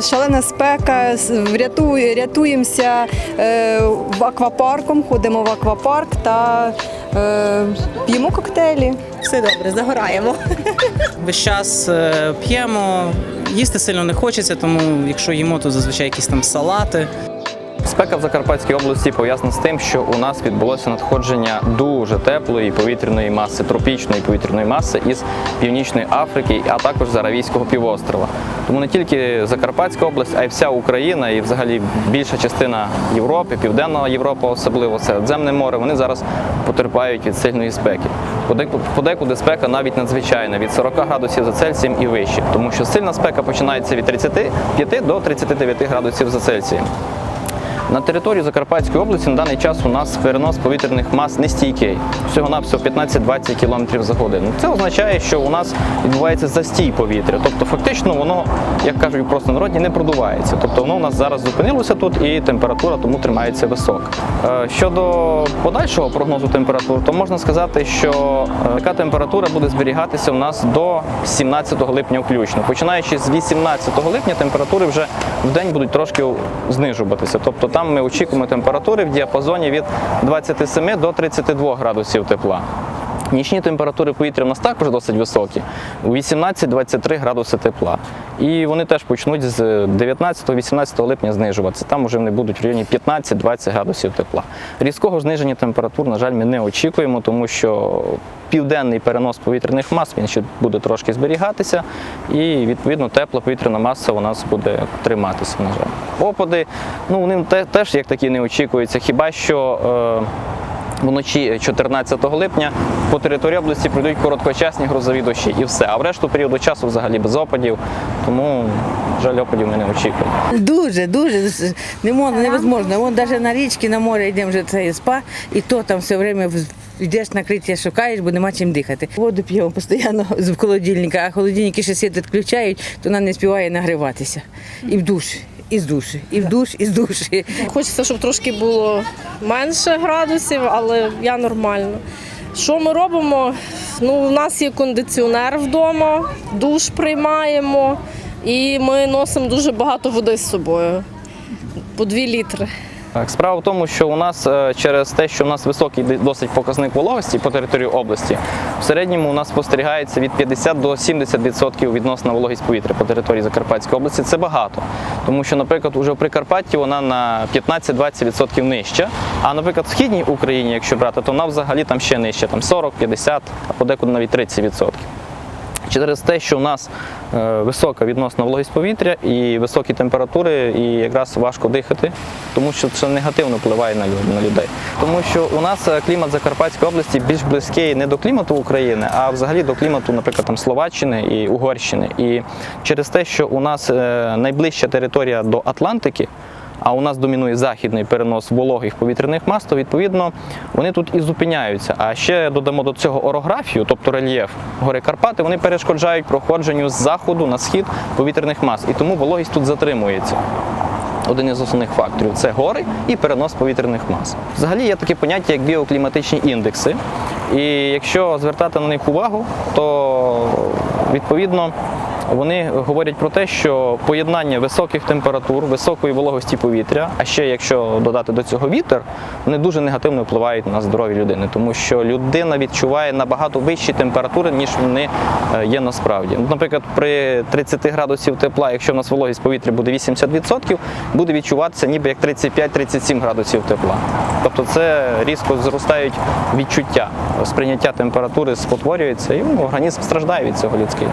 шалена спека, врятує, рятуємося е, в аквапарком, ходимо в аквапарк та е, п'ємо коктейлі. Все добре, загораємо. Весь час е, п'ємо, їсти сильно не хочеться, тому якщо їмо, то зазвичай якісь там салати. Спека в Закарпатській області пов'язана з тим, що у нас відбулося надходження дуже теплої повітряної маси, тропічної повітряної маси із Північної Африки, а також з Аравійського півострова. Тому не тільки Закарпатська область, а й вся Україна і взагалі більша частина Європи, Південна Європа, особливо Середземне море, вони зараз потерпають від сильної спеки. Подекуди спека навіть надзвичайна від 40 градусів за Цельсієм і вище, тому що сильна спека починається від 35 до 39 градусів за Цельсієм. На території Закарпатської області на даний час у нас перенос повітряних мас нестійкий, всього-навсього 15-20 км за годину. Це означає, що у нас відбувається застій повітря. Тобто, фактично, воно, як кажуть просто народні, не продувається. Тобто воно у нас зараз зупинилося тут і температура тому тримається висока. Е, Щодо подальшого прогнозу температур, то можна сказати, що е, така температура буде зберігатися у нас до 17 липня включно. Починаючи з 18 липня температури вже в день будуть трошки знижуватися. Тобто там ми очікуємо температури в діапазоні від 27 до 32 градусів тепла. Нічні температури повітря в нас також досить високі, 18-23 градуси тепла. І вони теж почнуть з 19-18 липня знижуватися. Там вже вони будуть в районі 15-20 градусів тепла. Різкого зниження температур, на жаль, ми не очікуємо, тому що південний перенос повітряних мас він ще буде трошки зберігатися, і відповідно тепла повітряна маса у нас буде триматися. На жаль, опади, ну вони теж як такі не очікуються. Хіба що е, Вночі 14 липня по території області пройдуть короткочасні грозові дощі і все. А в решту періоду часу взагалі без опадів. Тому, жаль, опадів ми не очікуємо. Дуже, дуже не можна, невозможно. Вон навіть на річки, на море йдемо вже це спа, і то там все время в- йдеш накриття, шукаєш, бо нема чим дихати. Воду п'ємо постійно з холодильника, а холодильники ще світ відключають, то вона не співає нагріватися. І в душ, і з душі, і в душ, і з душі. Хочеться, щоб трошки було менше градусів, але я нормально. Що ми робимо? Ну, у нас є кондиціонер вдома, душ приймаємо, і ми носимо дуже багато води з собою. По дві літри. Справа в тому, що у нас е, через те, що у нас високий досить показник вологості по території області, в середньому у нас спостерігається від 50 до 70% відносна вологість повітря по території Закарпатської області. Це багато. Тому що, наприклад, уже в Прикарпатті вона на 15-20% нижча. А, наприклад, в східній Україні, якщо брати, то вона взагалі там ще нижча, там 40-50, а подекуди навіть 30%. Через те, що у нас е, висока відносна вологість повітря і високі температури, і якраз важко дихати, тому що це негативно впливає на, людей. Тому що у нас е, клімат Закарпатської області більш близький не до клімату України, а взагалі до клімату, наприклад, там Словаччини і Угорщини. І через те, що у нас е, найближча територія до Атлантики, а у нас домінує західний перенос вологих повітряних мас, то відповідно вони тут і зупиняються. А ще додамо до цього орографію, тобто рельєф гори Карпати, вони перешкоджають проходженню з заходу на схід повітряних мас, і тому вологість тут затримується. Один із основних факторів це гори і перенос повітряних мас. Взагалі є таке поняття, як біокліматичні індекси. І якщо звертати на них увагу, то відповідно вони говорять про те, що поєднання високих температур, високої вологості повітря, а ще якщо додати до цього вітер, вони дуже негативно впливають на здоров'я людини, тому що людина відчуває набагато вищі температури, ніж вони е, є насправді. Наприклад, при 30 градусів тепла, якщо в нас вологість повітря буде 80%, буде відчуватися ніби як 35-37 градусів тепла. Тобто це різко зростають відчуття, сприйняття температури спотворюється, і ну, організм страждає від цього людський.